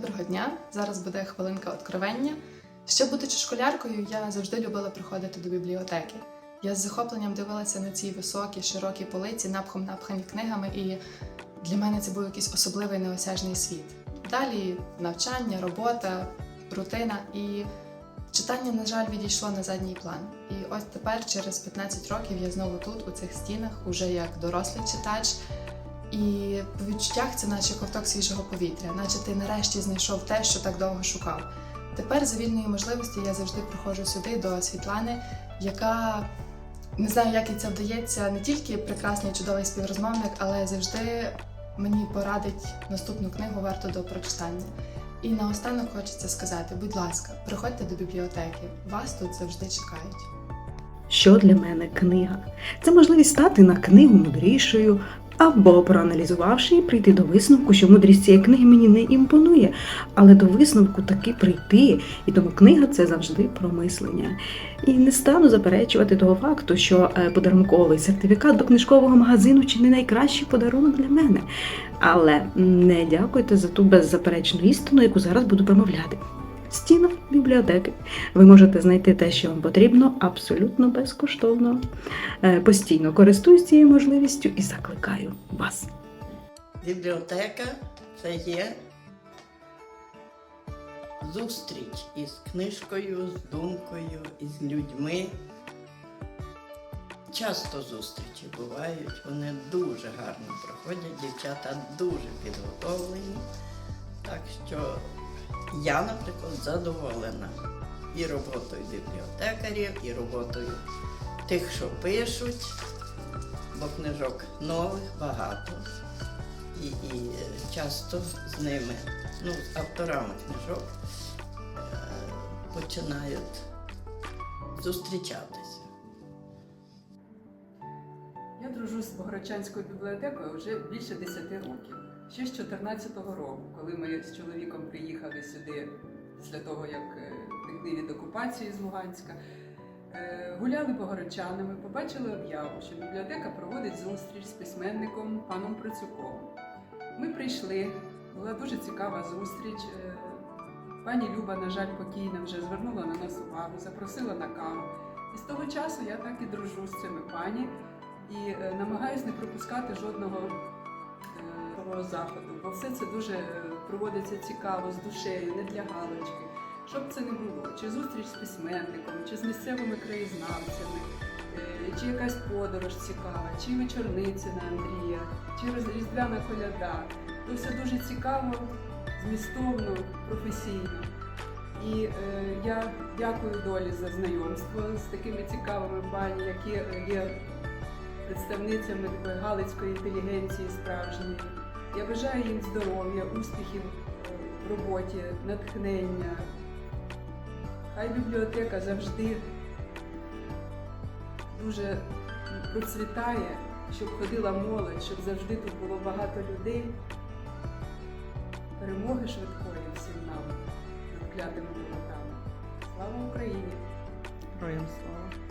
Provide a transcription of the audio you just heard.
Доброго дня! Зараз буде хвилинка откровення. Ще будучи школяркою, я завжди любила приходити до бібліотеки. Я з захопленням дивилася на ці високі, широкі полиці, напхом напхані книгами, і для мене це був якийсь особливий неосяжний світ. Далі навчання, робота, рутина і читання, на жаль, відійшло на задній план. І ось тепер, через 15 років, я знову тут, у цих стінах, уже як дорослий читач. І по відчуттях це наче ковток свіжого повітря, наче ти нарешті знайшов те, що так довго шукав. Тепер за вільної можливості я завжди приходжу сюди до Світлани, яка не знаю, як їй це вдається, не тільки прекрасний чудовий співрозмовник, але завжди мені порадить наступну книгу варто до прочитання. І наостанок хочеться сказати: будь ласка, приходьте до бібліотеки, вас тут завжди чекають. Що для мене книга? Це можливість стати на книгу мудрішою, або проаналізувавши і прийти до висновку, що мудрість цієї книги мені не імпонує, але до висновку таки прийти, і тому книга це завжди про мислення. І не стану заперечувати того факту, що е, подарунковий сертифікат до книжкового магазину чи не найкращий подарунок для мене. Але не дякуйте за ту беззаперечну істину, яку зараз буду промовляти. Стінах бібліотеки ви можете знайти те, що вам потрібно, абсолютно безкоштовно. Е, Постійно користуюсь цією можливістю і закликаю вас. Бібліотека це є зустріч із книжкою, з думкою, із людьми. Часто зустрічі бувають, вони дуже гарно проходять, дівчата дуже підготовлені. Так що я, наприклад, задоволена і роботою бібліотекарів, і роботою тих, що пишуть, бо книжок нових багато і, і часто з ними, ну, з авторами книжок е, починають зустрічатися. Я дружу з Богородчанською бібліотекою вже більше 10 років. Ще з 14-го року, коли ми з чоловіком приїхали сюди після того, як е, втекли від окупації з Луганська, е, гуляли богородчанами, побачили об'яву, що бібліотека проводить зустріч з письменником паном Процюковим. Ми прийшли, була дуже цікава зустріч. Е, Пані Люба, на жаль, покійна, вже звернула на нас увагу, запросила на каву. І з того часу я так і дружу з цими пані і намагаюсь не пропускати жодного такого заходу, бо все це дуже е, проводиться цікаво, з душею, не для галочки. Щоб це не було, чи зустріч з письменником, чи з місцевими краєзнавцями, е, чи якась подорож цікава, чи вечорниці на Андрія, чи різдвяна коляда. То все дуже цікаво, змістовно, професійно. І е, я дякую долі за знайомство з такими цікавими пані, які е, є представницями такої галицької інтелігенції справжньої. Я бажаю їм здоров'я, успіхів в роботі, натхнення. Хай бібліотека завжди дуже процвітає, щоб ходила молодь, щоб завжди тут було багато людей. Перемоги швидкої всім нам над клятими ворогами. Слава Україні! Героям слава.